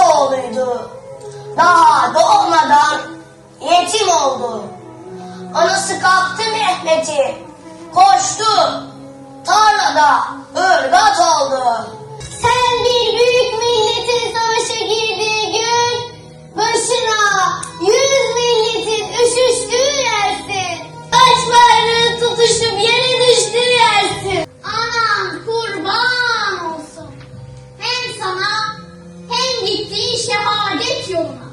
iki oğluydu. Daha doğmadan yetim oldu. Anası kaptı Mehmet'i, koştu, tarlada ırgat oldu. Gittiğin şehadet yoluna.